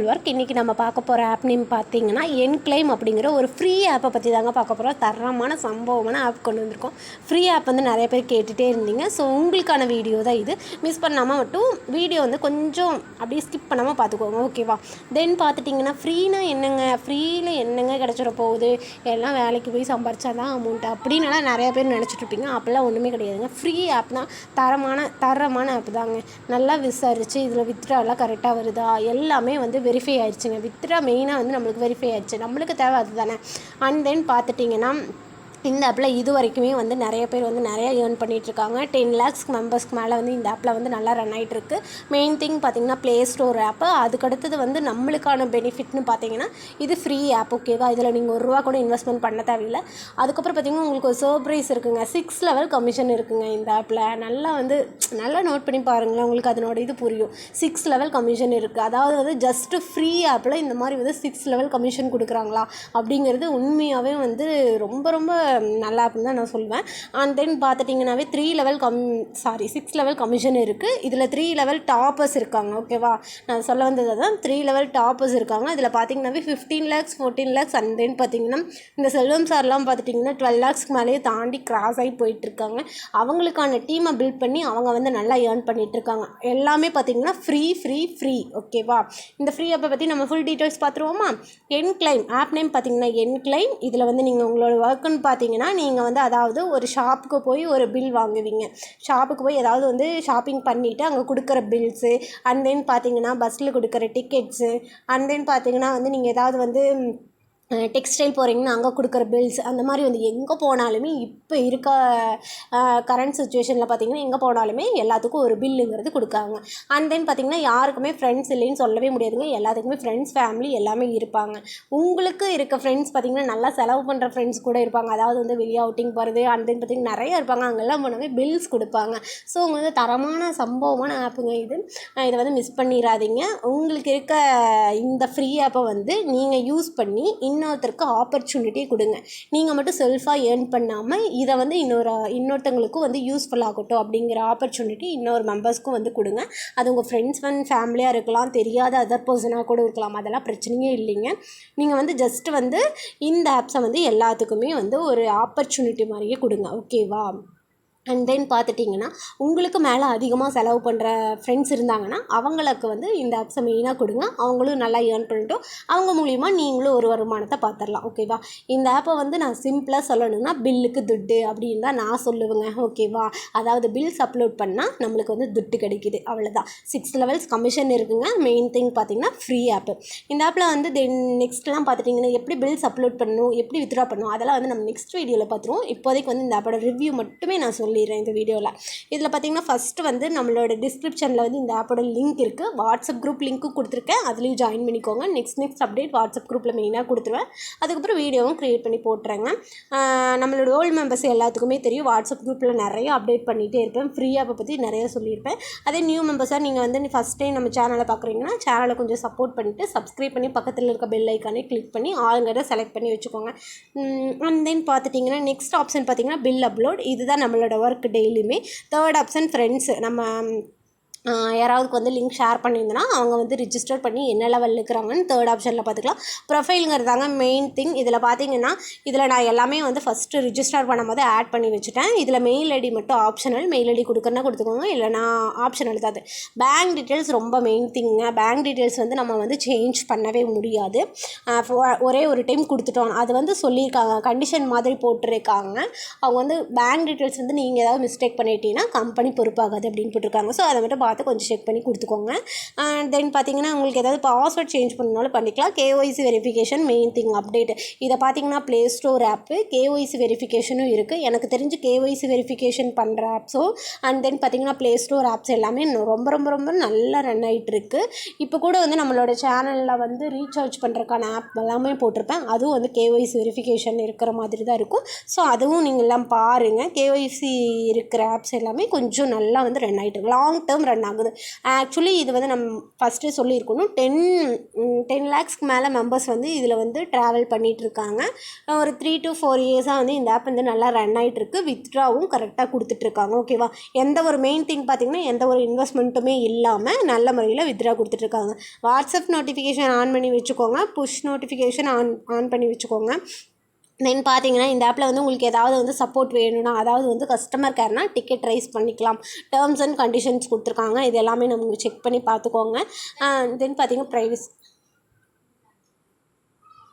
Work இன்றைக்கி நம்ம பார்க்க போகிற ஆப் நேம் பார்த்தீங்கன்னா என்க்ளைம் அப்படிங்கிற ஒரு ஃப்ரீ ஆப்பை பற்றி தாங்க பார்க்க போகிறோம் தரமான சம்பவமான ஆப் கொண்டு வந்திருக்கோம். ஃப்ரீ ஆப் வந்து நிறைய பேர் கேட்டுகிட்டே இருந்தீங்க. ஸோ உங்களுக்கான வீடியோ தான் இது. மிஸ் பண்ணாமல் மட்டும் வீடியோ வந்து கொஞ்சம் அப்படியே ஸ்கிப் பண்ணாமல் பார்த்துக்கோங்க. ஓகேவா தென் பார்த்துட்டிங்கன்னா ஃப்ரீனா என்னங்க? ஃப்ரீயில் என்னங்க கிடச்சிட போகுது? எல்லாம் வேலைக்கு போய் சம்பாரிச்சா தான் அமௌண்ட் அப்படின்னுலாம் நிறைய பேர் நினச்சிட்ருப்பீங்க அப்போல்லாம் ஒன்றுமே கிடையாதுங்க. ஃப்ரீ ஆப்னால் தரமான தரமான ஆப் தாங்க. நல்லா விசாரித்து இதில் வித்ட்ராலாம் கரெக்டாக வருதா? எல்லாமே வந்து வெரிஃபை ஆயிடுச்சுங்க. வித்ரா மெயினாக வந்து நம்மளுக்கு வெரிஃபை ஆயிடுச்சு. நம்மளுக்கு தேவை அதுதானே. அண்ட் தென் பார்த்துட்டிங்கன்னா இந்த ஆப்பில் இது வரைக்குமே வந்து நிறைய பேர் வந்து நிறைய ஏர்ன் பண்ணிகிட்ருக்காங்க டென் லேக்ஸ் மெம்பர்ஸ்க்கு மேலே வந்து இந்த ஆப்பில் வந்து நல்லா ரன் ஆகிட்டுருக்கு மெயின் திங் பார்த்திங்கன்னா ப்ளே ஸ்டோர் ஆப்பு அதுக்கடுத்தது வந்து நம்மளுக்கான பெனிஃபிட்னு பார்த்தீங்கன்னா இது ஃப்ரீ ஆப் ஓகேவா இதில் நீங்கள் ஒரு ரூபா கூட இன்வெஸ்ட்மெண்ட் பண்ண தேவையில்லை. அதுக்கப்புறம் பார்த்திங்கன்னா உங்களுக்கு ஒரு சர்ப்ரைஸ் இருக்குங்க. சிக்ஸ் லெவல் கமிஷன் இருக்குங்க இந்த ஆப்பில் நல்லா வந்து நல்லா நோட் பண்ணி பாருங்களேன். உங்களுக்கு அதனோட இது புரியும். சிக்ஸ் லெவல் கமிஷன் இருக்குது அதாவது வந்து ஜஸ்ட்டு ஃப்ரீ ஆப்பில் இந்த மாதிரி வந்து சிக்ஸ் லெவல் கமிஷன் கொடுக்குறாங்களா? அப்படிங்கிறது உண்மையாகவே வந்து ரொம்ப ரொம்ப நல்லா அப்படின்னு தான் நான் சொல்லுவேன் and then பார்த்துட்டிங்கனாவே three level com sorry six level commission இருக்குது இதில் த்ரீ லெவல் டாப்பர்ஸ் இருக்காங்க ஓகேவா நான் சொல்ல வந்தது தான் த்ரீ லெவல் டாப்பர்ஸ் இருக்காங்க. இதில் பார்த்தீங்கன்னாவே fifteen lakhs fourteen lakhs and then பார்த்தீங்கன்னா இந்த செல்வம் சார்லாம் பார்த்துட்டிங்கன்னா டுவெல் லேக்ஸ்க்கு மேலேயே தாண்டி கிராஸ் ஆகி போயிட்டுருக்காங்க. அவங்களுக்கான டீமை பில்ட் பண்ணி அவங்க வந்து நல்லா ஏர்ன் பண்ணிகிட்ருக்காங்க எல்லாமே பார்த்தீங்கன்னா ஃப்ரீ ஃப்ரீ ஃப்ரீ ஓகேவா இந்த ஃப்ரீ ஆப்பை பற்றி நம்ம ஃபுல் டீட்டெயில்ஸ் பார்த்துருவோமா? என் கிளைம் ஆப் நேம் பார்த்தீங்கன்னா என் கிளைம் இதில் வந்து நீங்கள் உங்களோட ஒர்க்குன்னு பார்த்து பார்த்தீங்கன்னா நீங்கள் வந்து அதாவது ஒரு ஷாப்புக்கு போய் ஒரு பில் வாங்குவீங்க. ஷாப்புக்கு போய் ஏதாவது வந்து ஷாப்பிங் பண்ணிவிட்டு அங்கே கொடுக்குற பில்ஸு அண்ட் தென் பார்த்தீங்கன்னா பஸ்ஸில் கொடுக்குற டிக்கெட்ஸு அண்ட் தென் பார்த்தீங்கன்னா வந்து நீங்கள் ஏதாவது வந்து டெக்ஸ்டைல் போகிறீங்கன்னா அங்கே கொடுக்குற பில்ஸ் அந்த மாதிரி வந்து எங்கே போனாலுமே இப்போ இருக்க கரண்ட் சுச்சுவேஷனில் பார்த்தீங்கன்னா எங்கே போனாலுமே எல்லாத்துக்கும் ஒரு பில்லுங்கிறது கொடுக்காங்க அண்ட் தென் பார்த்தீங்கன்னா யாருக்குமே ஃப்ரெண்ட்ஸ் இல்லைன்னு சொல்லவே முடியாதுங்க. எல்லாத்துக்குமே ஃப்ரெண்ட்ஸ் ஃபேமிலி எல்லாமே இருப்பாங்க. உங்களுக்கு இருக்க ஃப்ரெண்ட்ஸ் பார்த்தீங்கன்னா நல்லா செலவு பண்ணுற ஃப்ரெண்ட்ஸ் கூட இருப்பாங்க. அதாவது வந்து வெளியே அவுட்டிங் போகிறது அண்ட் தென் பார்த்தீங்கன்னா நிறைய இருப்பாங்க. அங்கெல்லாம் போனாவே பில்ஸ் கொடுப்பாங்க. ஸோ உங்களுக்கு வந்து தரமான சம்பவமான ஆப்புங்க இது. இதை வந்து மிஸ் பண்ணிடாதீங்க. உங்களுக்கு இருக்க இந்த ஃப்ரீ ஆப்பை வந்து நீங்கள் யூஸ் பண்ணி இன்னொருத்தருக்கு ஆப்பர்ச்சுனிட்டி கொடுங்க. நீங்கள் மட்டும் செல்ஃபாக ஏர்ன் பண்ணாமல் இதை வந்து இன்னொரு இன்னொருத்தவங்களுக்கும் வந்து யூஸ்ஃபுல் ஆகட்டும் அப்படிங்கிற ஆப்பர்ச்சுனிட்டி இன்னொரு மெம்பர்ஸ்க்கும் வந்து கொடுங்க. அது உங்கள் ஃப்ரெண்ட்ஸ் அண்ட் ஃபேமிலியாக இருக்கலாம் தெரியாத அதர் பர்சனாக கூட இருக்கலாம் அதெல்லாம் பிரச்சனையே இல்லைங்க. நீங்கள் வந்து ஜஸ்ட் வந்து இந்த ஆப்ஸை வந்து எல்லாத்துக்குமே வந்து ஒரு ஆப்பர்ச்சுனிட்டி மாதிரியே கொடுங்க. ஓகேவா அண்ட் தென் பார்த்துட்டிங்கன்னா உங்களுக்கு மேலே அதிகமாக செலவு பண்ணுற ஃப்ரெண்ட்ஸ் இருந்தாங்கன்னா அவங்களுக்கு வந்து இந்த ஆப்ஸை மெயினாக கொடுங்க. அவங்களும் நல்லா ஏர்ன் பண்ணிட்டோம் அவங்க மூலிமா நீங்களும் ஒரு வருமானத்தை பார்த்துடலாம். ஓகேவா இந்த ஆப்பை வந்து நான் சிம்பிளாக சொல்லணும்னா பில்லுக்கு துட்டு அப்படின்னு தான் நான் சொல்லுவேங்க. ஓகேவா அதாவது பில்ஸ் அப்லோட் பண்ணால் நம்மளுக்கு வந்து துட்டு கிடைக்கிது. அவ்வளோதான் சிக்ஸ் லெவல்ஸ் கமிஷன் இருக்குங்க. மெயின் திங் பார்த்தீங்கன்னா ஃப்ரீ ஆப்பு இந்த ஆப்பில் வந்து தென் நெக்ஸ்ட்லாம் பார்த்துட்டிங்கன்னா எப்படி பில்ஸ் அப்லோட் பண்ணணும்? எப்படி வித்ட்ரா பண்ணணும்? அதெல்லாம் வந்து நம்ம நெக்ஸ்ட் வீடியோவில் பார்த்துருவோம். இப்போதைக்கு வந்து இந்த ஆப்போட ரிவ்யூ மட்டுமே நான் சொல்லி சொல்லிடுறேன் இந்த வீடியோவில் இதில் பார்த்தீங்கன்னா ஃபஸ்ட்டு வந்து நம்மளோட டிஸ்கிரிப்ஷனில் வந்து இந்த ஆப்போட லிங்க் இருக்குது வாட்ஸ்அப் குரூப் லிங்க்கும் கொடுத்துருக்கேன். அதுலேயும் ஜாயின் பண்ணிக்கோங்க. நெக்ஸ்ட் நெக்ஸ்ட் அப்டேட் வாட்ஸ்அப் குரூப்பில் மெயினாக கொடுத்துருவேன். அதுக்கப்புறம் வீடியோவும் க்ரியேட் பண்ணி போட்டுறேங்க. நம்மளோட ஓல்டு மெம்பர்ஸ் எல்லாத்துக்குமே தெரியும். வாட்ஸ்அப் குரூப்பில் நிறைய அப்டேட் பண்ணிகிட்டே இருப்பேன். ஃப்ரீ ஆப்பை பற்றி நிறைய சொல்லியிருப்பேன். அதே நியூ மெம்பர்ஸாக நீங்கள் வந்து ஃபஸ்ட் டைம் நம்ம சேனலை பார்க்குறீங்கன்னா சேனலை கொஞ்சம் சப்போர்ட் பண்ணிவிட்டு சப்ஸ்கிரைப் பண்ணி பக்கத்தில் இருக்க பெல் ஐக்கானே கிளிக் பண்ணி ஆளுங்கிறத செலக்ட் பண்ணி வச்சுக்கோங்க. அண்ட் தென் பார்த்துட்டிங்கன்னா நெக்ஸ்ட் ஆப்ஷன் பார்த்தீங்கன்னா பில் அப்லோட் இதுதான் நம்மளோட ஒர்க் டெய்லியுமே தேர்ட் ஆப்ஷன் ஃப்ரெண்ட்ஸு நம்ம யாராவதுக்கு வந்து லிங்க் ஷேர் பண்ணியிருந்தனா அவங்க வந்து ரிஜிஸ்டர் பண்ணி என்ன லெவலில் இருக்கிறாங்கன்னு தேர்ட் ஆப்ஷனில் பார்த்துக்கலாம். ப்ரொஃபைலுங்கிறதாங்க மெயின் திங் இதில் பார்த்தீங்கன்னா இதில் நான் எல்லாமே வந்து ஃபஸ்ட்டு ரிஜிஸ்டர் பண்ணும்போது ஆட் பண்ணி வச்சுட்டேன். இதில் மெயில் ஐடி மட்டும் ஆப்ஷனல் மெயில் ஐடி கொடுக்குறனா கொடுத்துக்கோங்க. இல்லைனா ஆப்ஷனல் தான் பேங்க் டீட்டெயில்ஸ் ரொம்ப மெயின் திங்க பேங்க் டீட்டெயில்ஸ் வந்து நம்ம வந்து சேஞ்ச் பண்ணவே முடியாது. ஒரே ஒரு டைம் கொடுத்துட்டோம். அது வந்து சொல்லியிருக்காங்க. கண்டிஷன் மாதிரி போட்டிருக்காங்க. அவங்க வந்து பேங்க் டீட்டெயில்ஸ் வந்து நீங்கள் ஏதாவது மிஸ்டேக் பண்ணிட்டீங்கன்னா கம்பெனி பொறுப்பாகாது அப்படின்னு போட்டிருக்காங்க. ஸோ அதை மட்டும் பார்த்து கொஞ்சம் செக் பண்ணி கொடுத்துக்கோங்க. அண்ட் தென் பார்த்தீங்கன்னா உங்களுக்கு ஏதாவது பாஸ்வேர்ட் சேஞ்ச் பண்ணாலும் பண்ணிக்கலாம். KYC verification main thing update இதை பார்த்தீங்கன்னா ப்ளே ஸ்டோர் ஆப்பு கேஒய்சி வெரிஃபிகேஷனும் இருக்குது எனக்கு தெரிஞ்சு கேஒய்சி வெரிஃபிகேஷன் பண்ணுற ஆப்ஸும் அண்ட் தென் பார்த்தீங்கன்னா ப்ளே ஸ்டோர் ஆப்ஸ் எல்லாமே ரொம்ப ரொம்ப ரொம்ப நல்லா ரன் ஆகிட்டுருக்கு இப்போ கூட வந்து நம்மளோட சேனலில் வந்து ரீசார்ஜ் பண்ணுறதுக்கான ஆப் எல்லாமே போட்டிருப்பேன். அதுவும் வந்து கேஒய்சி வெரிஃபிகேஷன் இருக்கிற மாதிரி தான் இருக்கும். ஸோ அதுவும் நீங்கள் எல்லாம் பாருங்கள் கேஒய்சி இருக்கிற ஆப்ஸ் எல்லாமே கொஞ்சம் நல்லா வந்து ரன் ஆகிட்டு லாங் டேர்ம் ரன் ஓப்பன் ஆகுது. ஆக்சுவலி இது வந்து நம்ம ஃபஸ்ட்டு சொல்லியிருக்கணும். டென் டென் லேக்ஸ்க்கு மேலே மெம்பர்ஸ் வந்து இதில் வந்து ட்ராவல் பண்ணிகிட்ருக்காங்க ஒரு த்ரீ டு ஃபோர் இயர்ஸாக வந்து இந்த ஆப் வந்து நல்லா ரன் ஆகிட்டு வித்ட்ராவும் கரெக்டாக கொடுத்துட்ருக்காங்க ஓகேவா எந்த ஒரு மெயின் திங் பார்த்தீங்கன்னா எந்த ஒரு இன்வெஸ்ட்மெண்ட்டுமே இல்லாமல் நல்ல முறையில் வித்ட்ரா கொடுத்துட்ருக்காங்க வாட்ஸ்அப் நோட்டிஃபிகேஷன் ஆன் பண்ணி வச்சுக்கோங்க. புஷ் நோட்டிஃபிகேஷன் ஆன் ஆன் பண்ணி வச்சுக்கோங்க. தென் பார்த்தீங்கன்னா இந்த ஆப்பில் வந்து உங்களுக்கு ஏதாவது வந்து சப்போர்ட் வேணும்னா அதாவது வந்து கஸ்டமர் கேர்னா டிக்கெட் ரைஸ் பண்ணிக்கலாம். டேர்ம்ஸ் அண்ட் கண்டிஷன்ஸ் கொடுத்துருக்காங்க. இது எல்லாமே நம்ம செக் பண்ணி பார்த்துக்கோங்க. தென் பார்த்தீங்கன்னா ப்ரைவஸ்